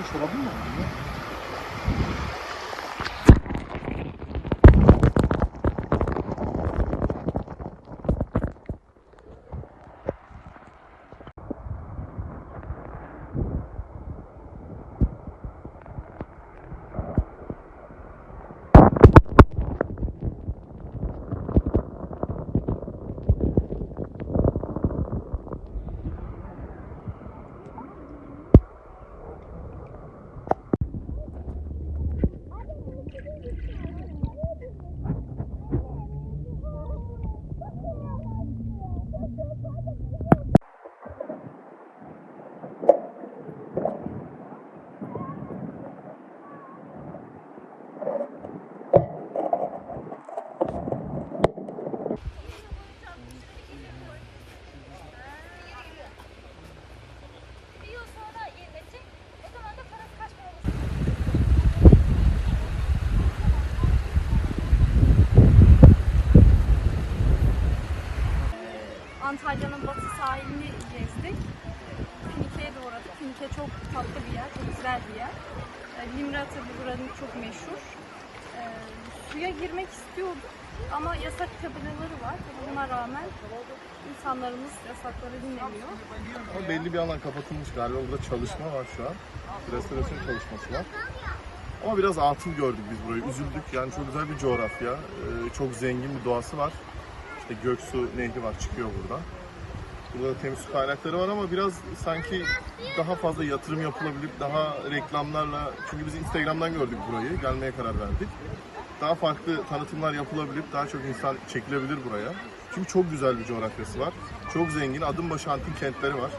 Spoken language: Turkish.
Poxa, logo não, né? Finike çok tatlı bir yer, çok güzel bir yer. E, Limra tabii buranın çok meşhur. E, suya girmek istiyorduk ama yasak tabelaları var. Buna rağmen insanlarımız yasakları dinlemiyor. Ama belli bir alan kapatılmış galiba. Burada çalışma var şu an. Restorasyon çalışması var. Ama biraz atıl gördük biz burayı. Üzüldük. Yani çok güzel bir coğrafya. Ee, çok zengin bir doğası var. İşte Göksu Nehri var çıkıyor buradan. Burada da temiz kaynakları var ama biraz sanki daha fazla yatırım yapılabilir, daha reklamlarla çünkü biz Instagram'dan gördük burayı, gelmeye karar verdik. Daha farklı tanıtımlar yapılabilir, daha çok insan çekilebilir buraya. Çünkü çok güzel bir coğrafyası var. Çok zengin, adım başı antik kentleri var.